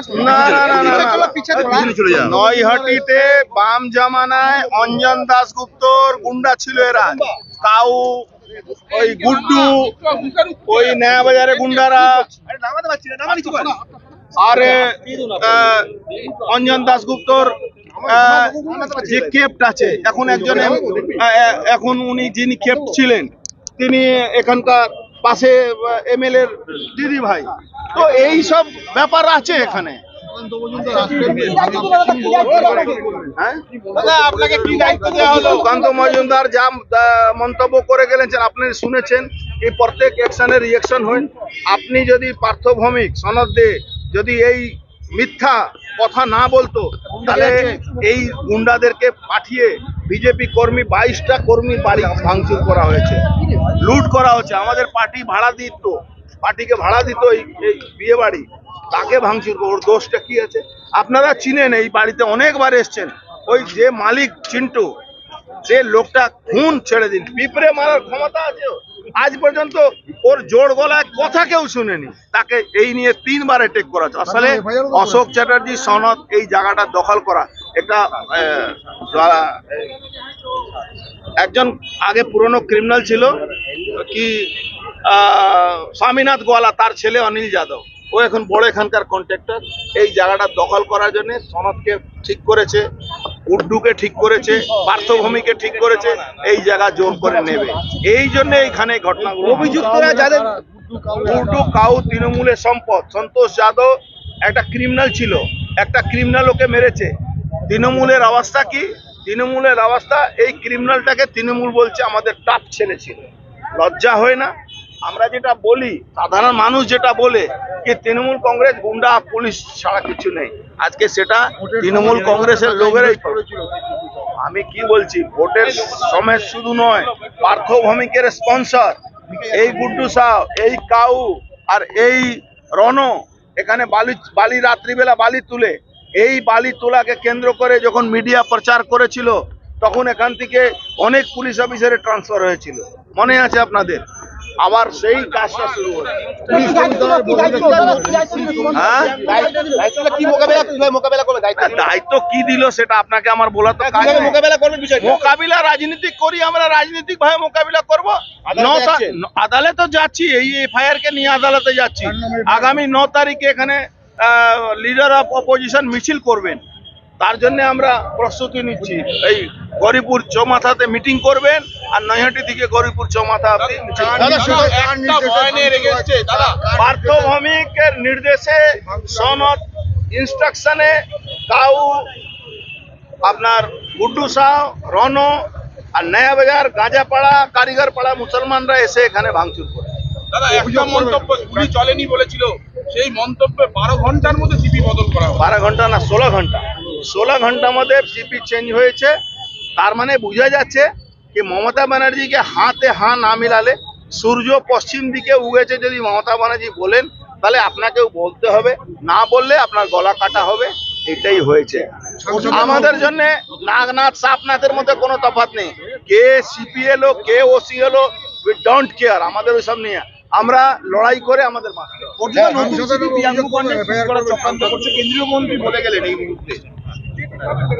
না না না না, না, না। পিছনে চলে যাও। নৈহাটিতে বাম জামানায় অঞ্জন দাশগুপ্তর গুন্ডা ছিল এরা। কাউ ওই গুড্ডু ওই নয়া বাজারে গুন্ডারা। আর আহ, অঞ্জন দাশগুপ্তর আহ, যে কেপ্ট আছে এখন একজন আহ, এখন উনি যিনি কেপ্ট ছিলেন তিনি এখানকার পাশে এমএলএ দিদি ভাই। তো এই সব ব্যাপার আছে এখানে। হ্যাঁ? মজুমদার যা মন্তব্য করে গেলেন আপনি শুনেছেন। এই প্রত্যেক রিয়েকশন আপনি যদি পার্থভৌমিক সনদ দে যদি এই মিথ্যা কথা না বলতো, তাহলে এই গুন্ডাদেরকে পাঠিয়ে বিজেপি কর্মী, বাইশটা কর্মী বাড়ি ভাঙচুর করা হয়েছে। লুট করা হচ্ছে। আমাদের পার্টি ভাড়া দিত। পার্টিকে ভাড়া দিত এই এই বিয়ে বাড়ি। তাকে ভাঙচুর। ওর দোষটা কি আছে? আপনারা চিনেন, এই বাড়িতে অনেকবার এসছেন। ওই যে মালিক চিন্টু, যে লোকটা খুন ছেড়ে দিন। পিঁপড়ে মারার ক্ষমতা আছে। আজ পর্যন্ত ওর জোর গলায় কথা কেউ শুনেনি। তাকে এই নিয়ে তিনবার অ্যাটেক করা আসলে অশোক চ্যাটার্জি সনদ এই জায়গাটা দখল করা। এটা একজন আগে পুরনো ক্রিমিনাল ছিল কি স্বামীনাথ গোয়ালা তার ছেলে অনিল যাদব। ও এখন বড় এখানকার কন্ট্রাক্টর এই জায়গাটা দখল করার জন্য সনদকে ঠিক করেছে। উড্ডুকে ঠিক করেছে পার্থভূমিকে ঠিক করেছে এই জায়গা জোর করে নেবে। এই জন্য এইখানে ঘটনাগুলো অভিযুক্তরা যাদের উড্ডু কাউ তৃণমূলের সম্পদ। সন্তোষ যাদব একটা ক্রিমিনাল ছিল। একটা ক্রিমিনাল ওকে মেরেছে। তৃণমূলের অবস্থা কি? তৃণমূলের অবস্থা এই ক্রিমিনালটাকে তৃণমূল বলছে আমাদের টাপ ছেলে ছিল। লজ্জা হয় না? আমরা যেটা বলি, সাধারণ মানুষ যেটা বলে যে তৃণমূল কংগ্রেস গুন্ডা, পুলিশ ছাড়া কিছু নেই। আজকে সেটা তৃণমূল কংগ্রেসের লোকেরাই আমি কি বলছি, ভোটের সময় শুধু নয় পার্থ ভৌমিকের স্পন্সর, এই গুড্ডু সাহ, এই কাউ আর এই রণ, এখানে বালি বালি রাত্রিবেলা বালি তুলে, এই বালি তোলাকে কেন্দ্র করে যখন মিডিয়া প্রচার করেছিল, তখন এখান থেকে অনেক পুলিশ অফিসারের ট্রান্সফার হয়েছিল। মনে আছে আপনাদের? আবার সেই কাজটা শুরু দায়িত্ব কি দিল সেটা আপনাকে আমার। মোকাবিলা করি, আমরা রাজনীতিক ভাবে মোকাবিলা করব। আদালতে যাচ্ছি, এই এফআইআর কে নিয়ে আদালতে যাচ্ছি। আগামী ন তারিখে এখানে লিডার অফ অপোজিশন মিছিল করবেন। তার জন্য আমরা প্রস্তুতি নিচ্ছি। এই গরিপুর চৌমাথাতে মিটিং করবেন আর নৈহাটি থেকে গরিপুর চৌমাথা পার্থভৌমিকের নির্দেশে সনদ ইনস্ট্রাকশনে কাউ আপনার গুড্ডু সাহ রন আর নয়া বাজার গাঁজাপাড়া কারিগরপাড়া মুসলমানরা এসে এখানে ভাঙচুর করে। দাদা একটা মন্তব্য গুলি চলেনি বলেছিল সেই মন্তব্যে বারো ঘণ্টার মধ্যে সিপি বদল করা বারো ঘণ্টা না ষোলো ঘণ্টা। ষোলো ঘণ্টার মধ্যে সিপি চেঞ্জ হয়েছে। তার মানে বোঝা যাচ্ছে কি মমতা ব্যানার্জিকে হাতে হা না মিলালে সূর্য পশ্চিম দিকে উগেছে যদি মমতা ব্যানার্জি বলেন তাহলে আপনাকেও বলতে হবে। না বললে আপনার গলা কাটা হবে। এটাই হয়েছে। আমাদের জন্য নাগনাথ সাপনাথের মধ্যে কোনো তফাৎ নেই। কে সিপি এলো কে ওসি এলো উই ডোন্ট কেয়ার আমাদের ওইসব নিয়ে। আমরা লড়াই করে আমাদের মুহূর্তে।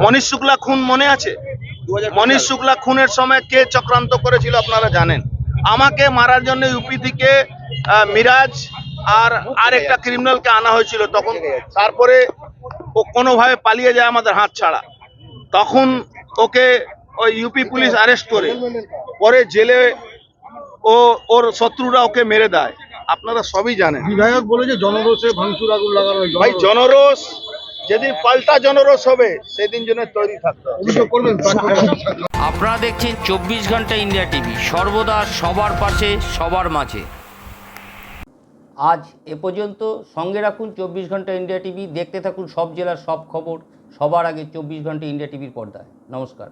মনীষ শুক্লা খুন মনে আছে? মনীষ শুক্লা খুনের সময় কে চক্রান্ত করেছিল আপনারা জানেন। আমাকে মারার জন্য ইউপি থেকে মিরাজ আর আরেকটা ক্রিমিনালকে আনা হয়েছিল। তখন তারপরে ও কোনোভাবে পালিয়ে যায় আমাদের হাত ছাড়া। তখন ওকে ওই ইউপি পুলিশ অ্যারেস্ট করে। পরে জেলে ও ওর শত্রুরা ওকে মেরে দেয়। আপনারা সবই জানেন। বিধায়ক বলে যে জনরোষে ভাঙচুর আগুন লাগানো ভাই জনরোষ যেদিন পাল্টা জনরোষ হবে সেদিন জন্য তৈরি থাকতে আপনারা দেখছেন চব্বিশ ঘণ্টা ইন্ডিয়া টিভি সর্বদা সবার পাশে সবার মাঝে। আজ এ পর্যন্ত সঙ্গে রাখুন চব্বিশ ঘণ্টা ইন্ডিয়া টিভি দেখতে থাকুন সব জেলার সব খবর সবার আগে চব্বিশ ঘণ্টা ইন্ডিয়া টিভির পর্দায়। নমস্কার।